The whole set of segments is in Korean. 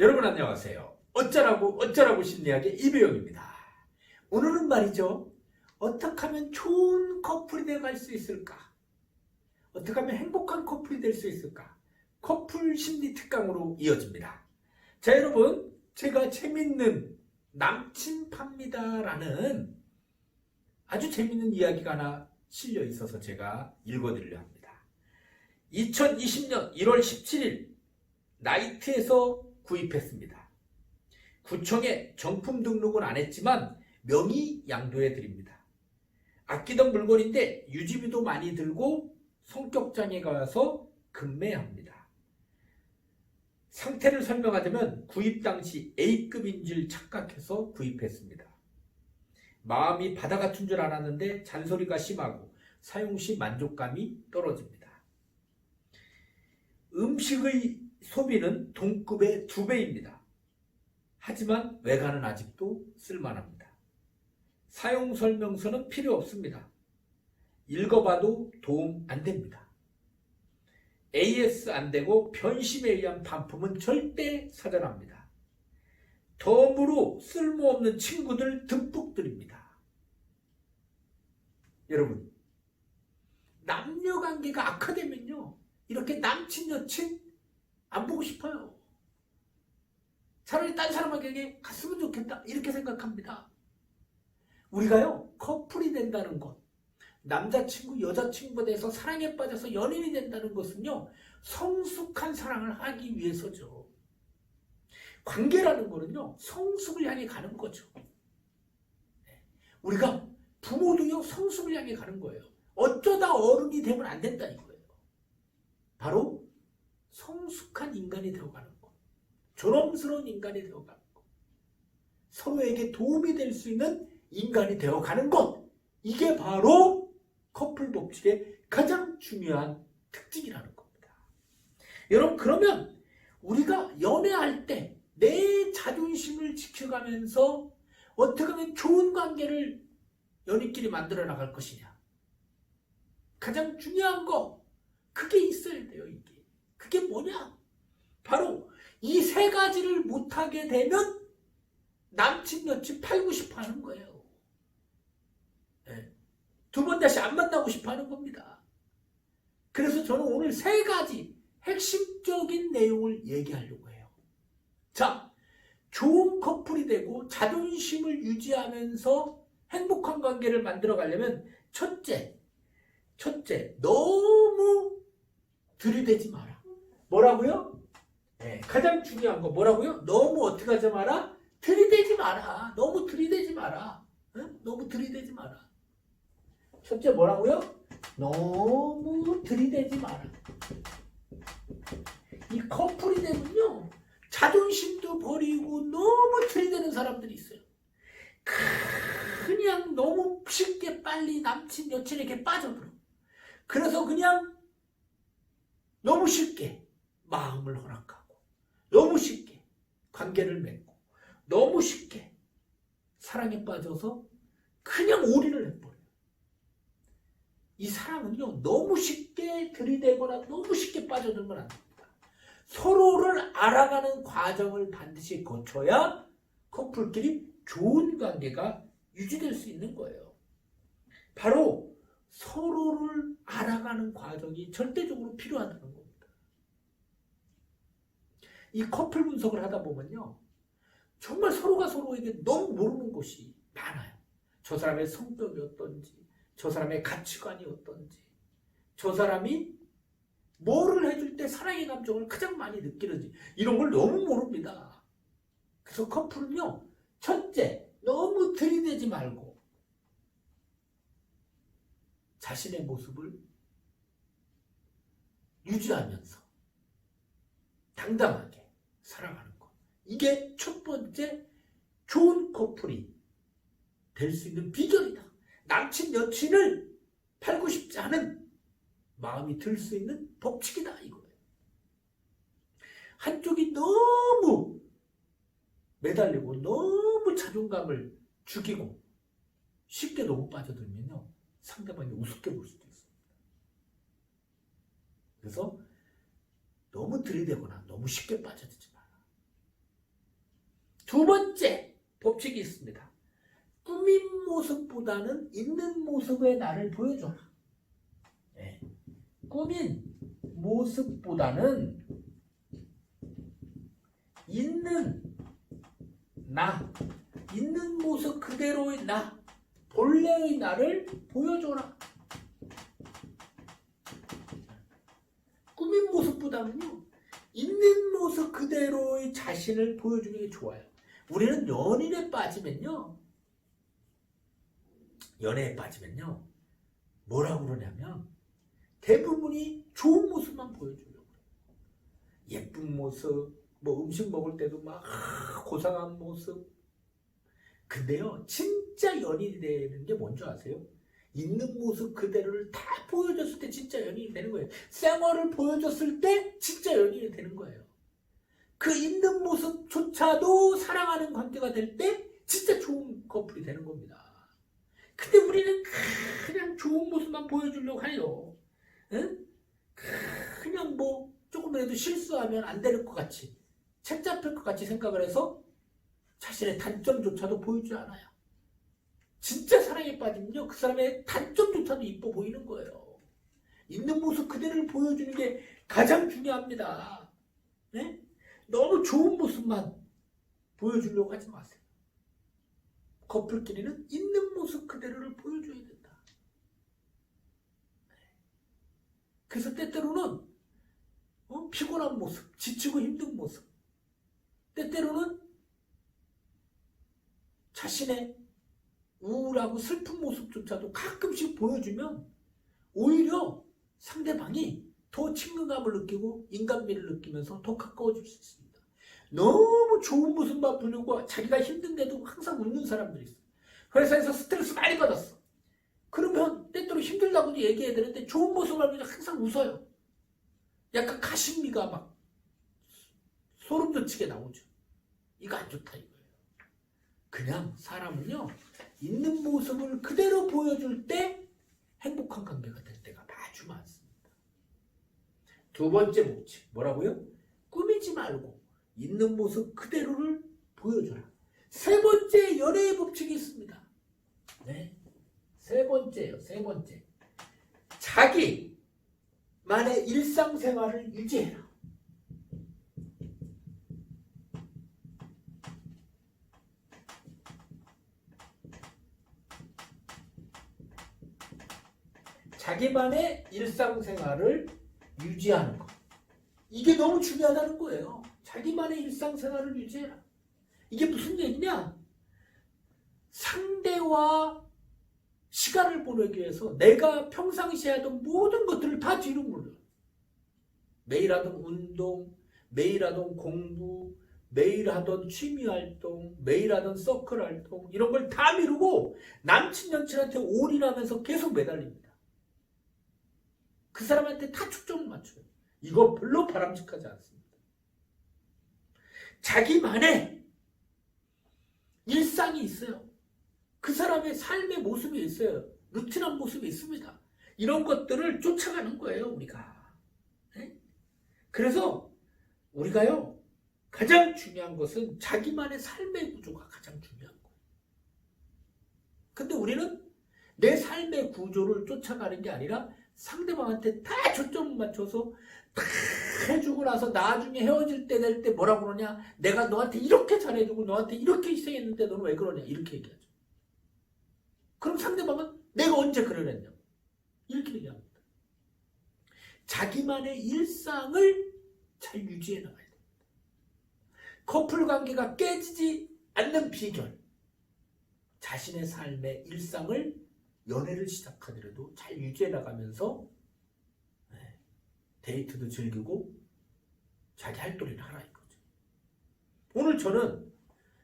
여러분 안녕하세요. 어쩌라고 어쩌라고 심리학의 이배영입니다. 오늘은 말이죠. 어떻게 하면 좋은 커플이 되어갈 수 있을까? 어떻게 하면 행복한 커플이 될 수 있을까? 커플 심리 특강으로 이어집니다. 자 여러분 제가 재밌는 남친 팝니다라는 아주 재밌는 이야기가 하나 실려 있어서 제가 읽어드리려 합니다. 2020년 1월 17일 나이트에서 구입했습니다. 구청에 정품 등록은 안 했지만 명의 양도해 드립니다. 아끼던 물건인데 유지비도 많이 들고 성격장애 가서 급매합니다. 상태를 설명하자면 구입 당시 A급인 줄 착각해서 구입했습니다. 마음이 바다 같은 줄 알았는데 잔소리가 심하고 사용 시 만족감이 떨어집니다. 음식의 소비는 동급의 두 배입니다. 하지만 외관은 아직도 쓸만합니다. 사용 설명서는 필요 없습니다. 읽어봐도 도움 안 됩니다. AS 안 되고 변심에 의한 반품은 절대 사절합니다. 덤으로 쓸모없는 친구들 듬뿍 드립니다. 여러분, 남녀 관계가 악화되면요. 이렇게 남친 여친 안 보고 싶어요. 차라리 딴 사람에게 갔으면 좋겠다. 이렇게 생각합니다. 우리가요, 커플이 된다는 것, 남자친구, 여자친구에 대해서 사랑에 빠져서 연인이 된다는 것은요, 성숙한 사랑을 하기 위해서죠. 관계라는 거는요, 성숙을 향해 가는 거죠. 네. 우리가 부모도요, 성숙을 향해 가는 거예요. 어쩌다 어른이 되면 안 된다 이거예요. 바로 성숙한 인간이 되어가는 것. 존엄스러운 인간이 되어가는 것. 서로에게 도움이 될 수 있는 인간이 되어가는 것. 이게 바로 커플 법칙의 가장 중요한 특징이라는 겁니다. 여러분, 그러면 우리가 연애할 때 내 자존심을 지켜가면서 어떻게 하면 좋은 관계를 연인끼리 만들어 나갈 것이냐. 가장 중요한 거, 그게 있어야 돼요, 이게. 그게 뭐냐? 바로 이 세 가지를 못하게 되면 남친 여친 팔고 싶어 하는 거예요. 네. 두번 다시 안 만나고 싶어 하는 겁니다. 그래서 저는 오늘 세 가지 핵심적인 내용을 얘기하려고 해요. 자, 좋은 커플이 되고 자존심을 유지하면서 행복한 관계를 만들어 가려면 첫째, 첫째, 너무 들이대지 마라. 뭐라고요? 네, 가장 중요한 거 뭐라고요? 너무 어떻게 하지 마라? 들이대지 마라. 너무 들이대지 마라. 응? 너무 들이대지 마라. 첫째 뭐라고요? 너무 들이대지 마라. 이 커플이 되면요. 자존심도 버리고 너무 들이대는 사람들이 있어요. 그냥 너무 쉽게 빨리 남친 여친에게 빠져들어. 그래서 그냥 너무 쉽게 마음을 허락하고 너무 쉽게 관계를 맺고 너무 쉽게 사랑에 빠져서 그냥 올인을 해버려요. 이 사랑은요 너무 쉽게 들이대거나 너무 쉽게 빠져들면 안 됩니다. 서로를 알아가는 과정을 반드시 거쳐야 커플끼리 좋은 관계가 유지될 수 있는 거예요. 바로 서로를 알아가는 과정이 절대적으로 필요하다는 겁니다. 이 커플 분석을 하다 보면요. 정말 서로가 서로에게 너무 모르는 것이 많아요. 저 사람의 성격이 어떤지, 저 사람의 가치관이 어떤지, 저 사람이 뭐를 해줄 때 사랑의 감정을 가장 많이 느끼는지, 이런 걸 너무 모릅니다. 그래서 커플은요, 첫째, 너무 들이대지 말고, 자신의 모습을 유지하면서 당당하게 살아가는 것. 이게 첫 번째 좋은 커플이 될 수 있는 비결이다. 남친 여친을 팔고 싶지 않은 마음이 들 수 있는 법칙이다 이거예요. 한쪽이 너무 매달리고 너무 자존감을 죽이고 쉽게 너무 빠져들면요. 상대방이 우습게 볼 수도 있습니다. 그래서 너무 들이대거나 너무 쉽게 빠져들지 마라. 두 번째 법칙이 있습니다. 꾸민 모습보다는 있는 모습의 나를 보여줘라. 예. 꾸민 모습보다는 있는 나, 있는 모습 그대로의 나, 본래의 나를 보여줘라. 꾸민 모습보다는요, 있는 모습 그대로의 자신을 보여주는 게 좋아요. 우리는 연인에 빠지면요, 연애에 빠지면요, 뭐라고 그러냐면, 대부분이 좋은 모습만 보여주려고 그래요. 예쁜 모습, 뭐 음식 먹을 때도 막 아, 고상한 모습. 근데요, 진짜 연인이 되는 게 뭔지 아세요? 있는 모습 그대로를 다 보여줬을 때 진짜 연인이 되는 거예요. 생얼을 보여줬을 때 진짜 연인이 되는 거예요. 그 있는 모습조차도 사랑하는 관계가 될 때 진짜 좋은 커플이 되는 겁니다. 근데 우리는 그냥 좋은 모습만 보여주려고 해요. 응? 그냥 뭐 조금이라도 실수하면 안 되는 것 같이 책 잡힐 것 같이 생각을 해서 자신의 단점조차도 보이지 않아요. 진짜 사랑에 빠지면요 그 사람의 단점조차도 이뻐 보이는 거예요. 있는 모습 그대로를 보여주는 게 가장 중요합니다. 네? 너무 좋은 모습만 보여주려고 하지 마세요. 커플끼리는 있는 모습 그대로를 보여줘야 된다. 그래서 때때로는 어? 피곤한 모습, 지치고 힘든 모습, 때때로는 자신의 우울하고 슬픈 모습조차도 가끔씩 보여주면 오히려 상대방이 더 친근감을 느끼고 인간미를 느끼면서 더 가까워질 수 있습니다. 너무 좋은 모습만 보려고 자기가 힘든데도 항상 웃는 사람들이 있어요. 회사에서 스트레스 많이 받았어. 그러면 때때로 힘들다고도 얘기해야 되는데 좋은 모습을 보면 항상 웃어요. 약간 가심미가 막 소름 돋치게 나오죠. 이거 안 좋다 이거예요. 그냥 사람은요 있는 모습을 그대로 보여줄 때 행복한 관계가 될 때가 아주 많습니다. 두 번째 법칙 뭐라고요? 꾸미지 말고 있는 모습 그대로를 보여줘라. 세 번째 연애의 법칙이 있습니다. 네, 세 번째요. 세 번째 자기만의 일상생활을 유지해라. 자기만의 일상생활을 유지하는 것. 이게 너무 중요하다는 거예요. 자기만의 일상생활을 유지해라. 이게 무슨 얘기냐? 상대와 시간을 보내기 위해서 내가 평상시에 하던 모든 것들을 다 뒤로 물려. 매일 하던 운동, 매일 하던 공부, 매일 하던 취미 활동, 매일 하던 서클 활동, 이런 걸 다 미루고 남친, 여친한테 올인하면서 계속 매달립니다. 그 사람한테 다 초점을 맞춰요. 이거 별로 바람직하지 않습니다. 자기만의 일상이 있어요. 그 사람의 삶의 모습이 있어요. 루틴한 모습이 있습니다. 이런 것들을 쫓아가는 거예요, 우리가. 네? 그래서 우리가요, 가장 중요한 것은 자기만의 삶의 구조가 가장 중요한 거예요. 근데 우리는 내 삶의 구조를 쫓아가는 게 아니라 상대방한테 다 초점을 맞춰서 다 해주고 나서 나중에 헤어질 때 될 때 뭐라고 그러냐? 내가 너한테 이렇게 잘해주고 너한테 이렇게 희생했는데 너는 왜 그러냐? 이렇게 얘기하죠. 그럼 상대방은 내가 언제 그러랬냐? 이렇게 얘기합니다. 자기만의 일상을 잘 유지해 나가야 됩니다. 커플 관계가 깨지지 않는 비결. 자신의 삶의 일상을 연애를 시작하더라도 잘 유지해 나가면서 네, 데이트도 즐기고 자기 할 도리를 하라 이거죠. 오늘 저는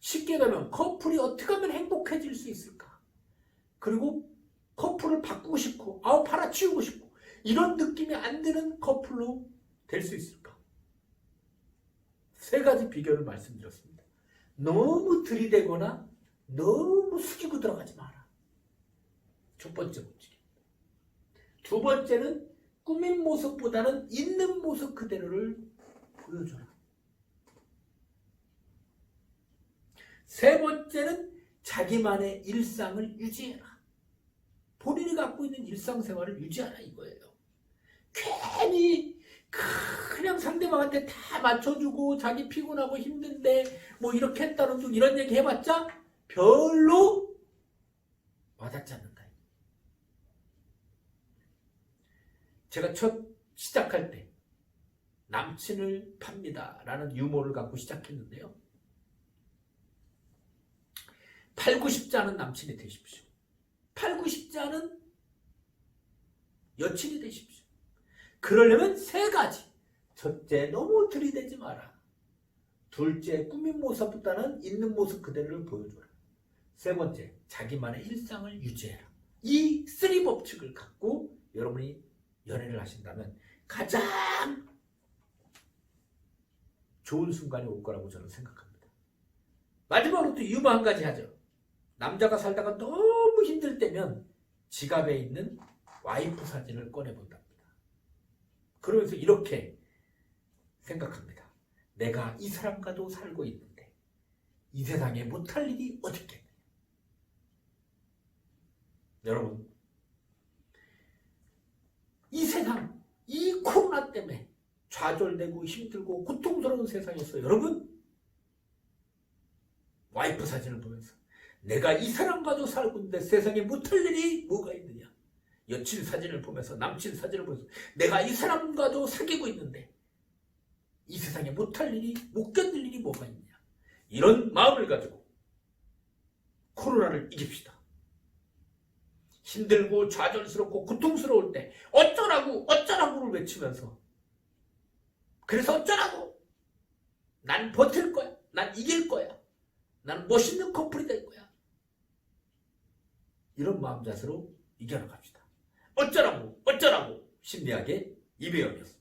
쉽게 가면 커플이 어떻게 하면 행복해질 수 있을까? 그리고 커플을 바꾸고 싶고 아우 팔아치우고 싶고 이런 느낌이 안 드는 커플로 될 수 있을까? 세 가지 비결을 말씀드렸습니다. 너무 들이대거나 너무 숙이고 들어가지 마라. 첫 번째 법칙입니다. 두 번째는 꾸민 모습보다는 있는 모습 그대로를 보여줘라. 세 번째는 자기만의 일상을 유지해라. 본인이 갖고 있는 일상생활을 유지하라 이거예요. 괜히 그냥 상대방한테 다 맞춰주고 자기 피곤하고 힘든데 뭐 이렇게 했다는 둥 이런 얘기 해봤자 별로 와닿지 않는다. 제가 첫 시작할 때 남친을 팝니다 라는 유머를 갖고 시작했는데요. 팔고 싶지 않은 남친이 되십시오. 팔고 싶지 않은 여친이 되십시오. 그러려면 세 가지. 첫째, 너무 들이대지 마라. 둘째, 꾸민 모습보다는 있는 모습 그대로를 보여줘라. 세 번째, 자기만의 일상을 유지해라. 이 쓰리 법칙을 갖고 여러분이 연애를 하신다면 가장 좋은 순간이 올 거라고 저는 생각합니다. 마지막으로 또 유머 한 가지 하죠. 남자가 살다가 너무 힘들 때면 지갑에 있는 와이프 사진을 꺼내본답니다. 그러면서 이렇게 생각합니다. 내가 이 사람과도 살고 있는데 이 세상에 못할 일이 어딨겠느냐. 여러분, 이 세상, 이 코로나 때문에 좌절되고 힘들고 고통스러운 세상에서 여러분, 와이프 사진을 보면서 내가 이 사람과도 살고 있는데 세상에 못할 일이 뭐가 있느냐. 여친 사진을 보면서 남친 사진을 보면서 내가 이 사람과도 사귀고 있는데 이 세상에 못할 일이 못 견딜 일이 뭐가 있냐. 이런 마음을 가지고 코로나를 이깁시다. 힘들고 좌절스럽고 고통스러울 때 어쩌라고 어쩌라고를 외치면서 그래서 어쩌라고 난 버틸 거야. 난 이길 거야. 난 멋있는 커플이 될 거야. 이런 마음 자세로 이겨나갑시다. 어쩌라고 어쩌라고 신비하게 이배영이었습니다.